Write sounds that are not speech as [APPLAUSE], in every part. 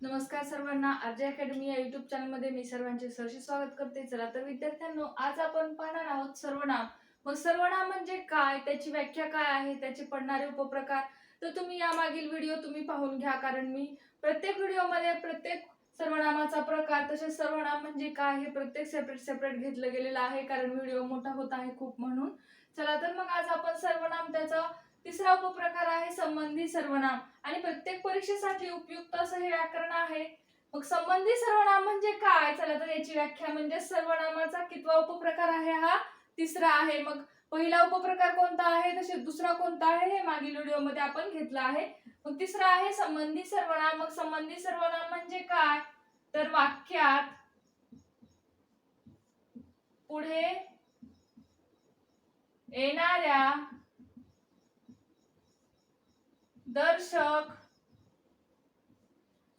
नमस्कार सर्वांना. RJ academy या युट्यूब चॅनलमध्ये मी सर्वांचे सरशी स्वागत करते. चला तर विद्यार्थ्यांनो आज आपण पाहणार आहोत सर्वनाम मग सर्वनाम म्हणजे काय? त्याची व्याख्या काय आहे? त्याचे पडणारे उपप्रकार. तर तुम्ही यामागील व्हिडिओ तुम्ही पाहून घ्या कारण मी प्रत्येक व्हिडिओमध्ये प्रत्येक सर्वनामाचा प्रकार तसेच सर्वनाम म्हणजे काय हे प्रत्येक सेपरेट सेपरेट घेतलं गेलेलं आहे कारण व्हिडिओ मोठा होत आहे खूप म्हणून. चला तर मग आज आपण सर्वनाम त्याचा तिसरा उपप्रकार आहे संबंधी सर्वनाम. आणि प्रत्येक परीक्षेसाठी उपयुक्त असं हे व्याकरण आहे. मग संबंधी सर्वनाम म्हणजे काय? चला तर याची व्याख्या म्हणजे सर्वनामाचा कितवा उपप्रकार आहे हा? तिसरा आहे. मग पहिला उपप्रकार कोणता आहे? तसे दुसरा कोणता आहे? हे मागील व्हिडिओमध्ये आपण घेतलं आहे. मग तिसरा आहे संबंधी सर्वनाम. मग संबंधी सर्वनाम म्हणजे काय? तर वाक्यात पुढे येणाऱ्या दर्शक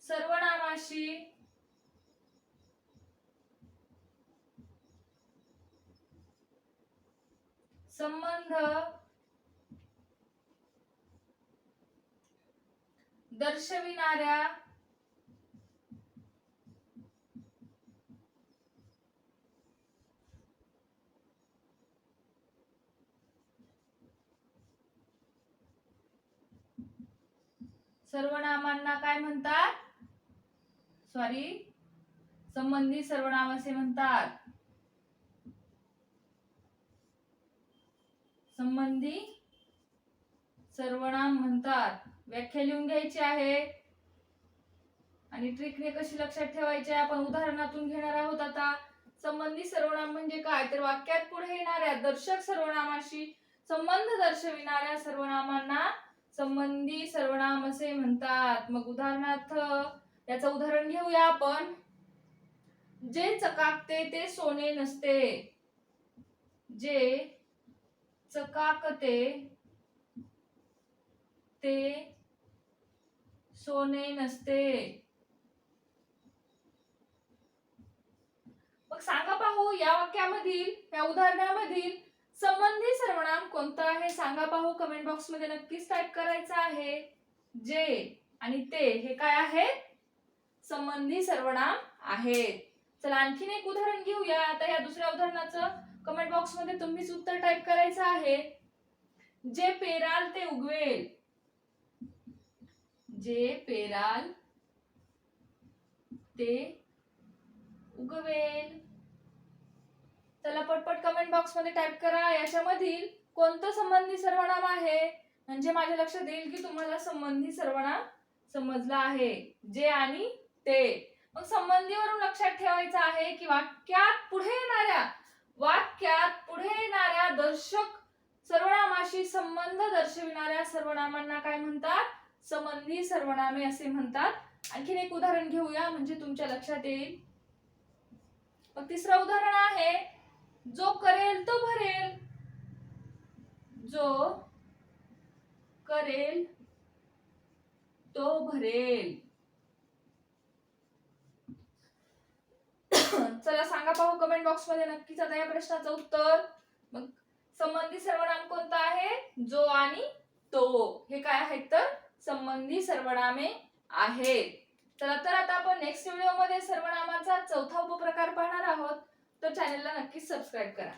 सर्वनामाशी संबंध दर्शविणाऱ्या सर्वनामांना काय म्हणतात? सॉरी संबंधित सर्वनाम असे म्हणतात. संबंधी सर्वनाम म्हणतात. व्याख्या लिहून घ्यायची आहे. आणि ट्रिकने कशी लक्षात ठेवायची आहे? आपण उदाहरणातून घेणार आहोत आता. संबंधी सर्वनाम म्हणजे काय? तर वाक्यात पुढे येणाऱ्या दर्शक सर्वनामाशी संबंध दर्शविणाऱ्या सर्वनामांना संबंधी सर्वनाम असे म्हणतात. मग उदाहरणार्थ याचं उदाहरण घेऊया आपण. जे चकाकते ते सोने नसते. जे चकाकते ते सोने नसते. मग सांगा पाहू या वाक्यामधील या उदाहरणामधील संबंधी सर्वनाम कोणतं आहे सांगा पाहू. कमेंट बॉक्समध्ये नक्कीच टाईप करायचं आहे. जे आणि ते हे काय आहेत संबंधी सर्वनाम आहेत चला आणखीन एक उदाहरण घेऊया. आता या दुसऱ्या उदाहरणाचं कमेंट बॉक्समध्ये तुम्हीच उत्तर टाईप करायचं आहे. जे पेराल ते उगवेल. जे पेराल ते उगवेल. चला पटपट कमेंट बॉक्समध्ये टाईप करा. याच्यामधील कोणतं संबंधी सर्वनाम आहे? म्हणजे माझ्या लक्षात येईल की तुम्हाला संबंधी सर्वनाम समजला आहे. जे आणि ते. मग संबंधीवरून लक्षात ठेवायचं आहे की वाक्यात पुढे येणाऱ्या वाक्यात पुढे येणाऱ्या दर्शक सर्वनामाशी संबंध दर्शविणाऱ्या सर्वनामांना काय म्हणतात? संबंधी सर्वनामे असे म्हणतात. आणखीन एक उदाहरण घेऊया म्हणजे तुमच्या लक्षात येईल. मग तिसरं उदाहरण आहे जो करेल तो भरेल. जो करेल तो भरेल. [COUGHS] चला सांगा पाहू कमेंट बॉक्समध्ये नक्कीच आता या प्रश्नाचं उत्तर. मग संबंधी सर्वनाम कोणता आहे? जो आणि तो. हे काय आहेत तर? संबंधी सर्वनामे आहेत. चला तर आता आपण नेक्स्ट व्हिडिओमध्ये सर्वनामाचा चौथा उपप्रकार पाहणार आहोत. तर चॅनलला नक्कीच सबस्क्राईब करा.